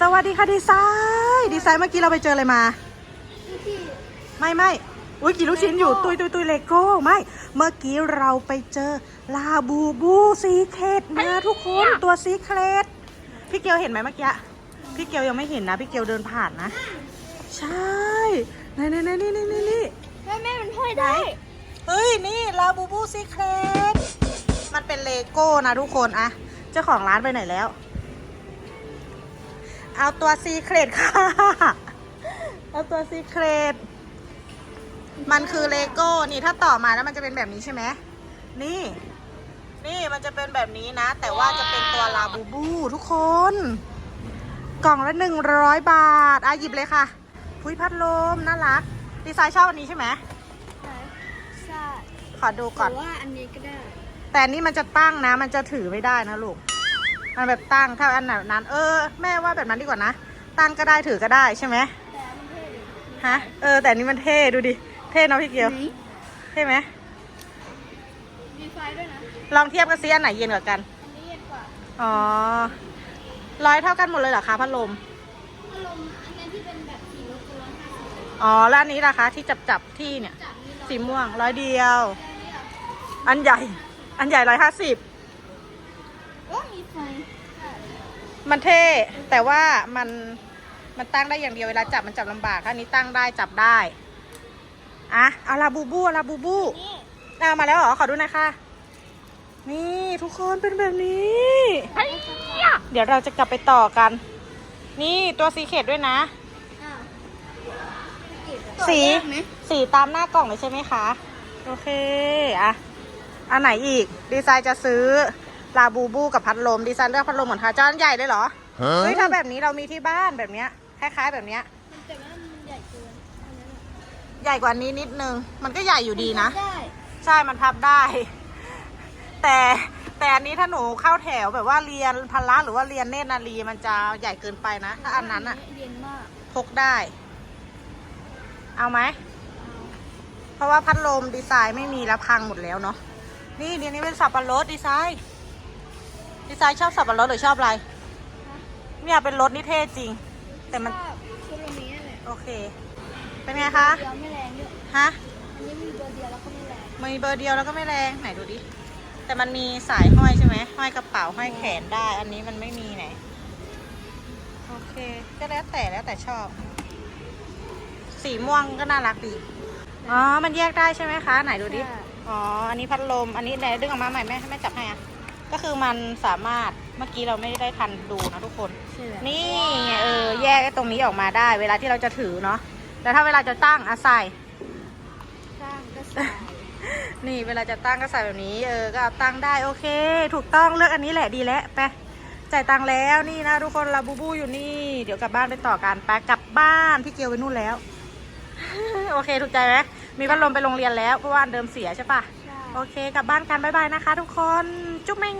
สวัสดีค่ะดีไซน์ดีไซน์เมื่อกี้เราไปเจออะไรมา ไม่ไม่อุ้ยกี่ลูกชิ้นอยู่ ตุยตุยตุยเลโก้ไม่ เมื่อกี้เราไปเจอลาบูบูซีเครตมาทุกคนตัวซีเครตพี่เกียวเห็นไหมเมื่อกี้พี่เกียวยังไม่เห็นนะ พี่เกียวเดินผ่านนะ ใช่นี่นี่นี่นี่นี่นี่แม่แม่มันห้อยได้เฮ้ยนี่ลาบูบูซีเครตมันเป็นเลโก้นะทุกคนอะเจ้าของร้านไปไหนแล้ว เอาตัวซีเครตค่ะ เอาตัวซีเครตมันคือเลโก้ นี่ถ้าต่อมาแล้วมันจะเป็นแบบนี้ใช่ไหม นี่ นี่มันจะเป็นแบบนี้นะ แต่ว่าจะเป็นตัวลาบูบูทุกคน กล่องละหนึ่งร้อยบาท อะหยิบเลยค่ะ พุ้ยพัดลมน่ารัก ดีไซน์ชอบอันนี้ใช่ไหมใช่ขอดูก่อนหรือว่าอันนี้ก็ได้ แต่อันนี้มันจะตั้งนะ มันจะถือไม่ได้นะลูก มันแบบตั้งถ้าอันไหนนั้น เออ แม่ว่าแบบนั้นดีกว่านะ ตั้งก็ได้ถือก็ได้ใช่ไหมแต่อันนี้เท่ดีฮะ เออ แต่อันนี้มันเท่ดูดิ เท่เนาะพี่เกียวไหนเท่ไหมมีไฟด้วยนะ ลองเทียบกันซิอันไหนเย็นกว่ากัน อันนี้เย็นกว่า อ๋อ ร้อยเท่ากันหมดเลยเหรอคะพัดลม พัดลมอันนี้ที่เป็นแบบสีรถร้อยห้าสิบอ๋อ แล้วอันนี้ล่ะคะ ที่จับจับๆที่เนี่ยจากนี้เราสีม่วงร้อยเดียวอันนี้อะอันใหญ่ อันใหญ่ร้อยห้าสิบ โอ้มีไฟใช่มันเท่ แต่ว่ามันมันตั้งได้อย่างเดียวเวลาจับมันจับลำบากอันนี้ตั้งได้จับได้อะเอาลาบูบูเอาลาบูบูนี่เอามาแล้วเหรอขอดูหน่อยค่ะ นี่ทุกคนเป็นแบบนี้เดี๋ยวเราจะกลับไปต่อกัน นี่ตัวสีเขตด้วยนะ อ้าวสีต่อยากไหมสีตามหน้ากล่องเลยใช่ไหมคะ โอเค อะ อันไหนอีก ดีไซน์จะซื้อ ลาบูบูกับพัดลมดีไซน์เลือกพัดลมเหมือนค่ะจานใหญ่เลยเหรอเฮ้ยถ้าแบบนี้เรามีที่บ้านแบบเนี้ยคล้ายๆแบบเนี้ยมันแต่ว่ามันใหญ่เกินอันนั้นอะใหญ่กว่านี้นิดนึง มันก็ใหญ่อยู่ดีนะ ได้ใช่มันพับได้ แต่แต่อันนี้ถ้าหนูเข้าแถวแบบว่าเรียนพละหรือว่าเรียนเนตรนารีมันจะใหญ่เกินไปนะ ถ้าอันนั้นอะเย็นมากพกได้ เอาไหม เพราะว่าพัดลมดีไซน์ไม่มีแล้วพังหมดแล้วเนาะ นี่เดี๋ยวนี้เป็นสับปะรดดีไซน์ ดีไซน์ชอบสับปะรดหรือชอบอะไรเนี่ยเป็นรถนี่เท่จริง แต่มันชอบชุดนี้นั่นแหละโอเค เป็นไงคะ เดียวไม่แรงด้วยฮะ อันนี้มีเบอร์เดียวแล้วก็ไม่แรงมีเบอร์เดียวแล้วก็ไม่แรงไหนดูดิ แต่มันมีสายห้อยใช่ไหมห้อยกระเป๋าห้อยแขนได้ อันนี้มันไม่มีไหน โอเค ก็แล้วแต่แล้วแต่ชอบ สีม่วงก็น่ารักดี อ๋อ มันแยกได้ใช่ไหมคะ ไหนดูดิใช่อ๋อ อันนี้พัดลม อันนี้ไหนดึงออกมาใหม่แม่ให้แม่จับให้อะ ก็คือมันสามารถเมื่อกี้เราไม่ได้ทันดูนะทุกคน ใช่แล้วนี่ไงเออแยกไอ้ตรงนี้ออกมาได้ เวลาที่เราจะถือเนาะแต่ถ้าเวลาจะตั้งอะใส่สร้างก็ใส่นี่เวลาจะตั้งก็ใส่แบบนี้ เออ ก็เอาตั้งได้โอเค ถูกต้องเลือกอันนี้แหละดีแล้วไปจ่ายตังค์แล้วนี่นะทุกคนลาบูบูอยู่นี่ เดี๋ยวกลับบ้านไปต่อกันไปกลับบ้านพี่เกียวไปนู่นแล้ว โอเคถูกใจไหมมีพัดลมไปโรงเรียนแล้วเพราะว่าอันเดิมเสียใช่ปะใช่ โอเคกลับบ้านกันบ๊ายบายนะคะทุกคน จุ๊บเมง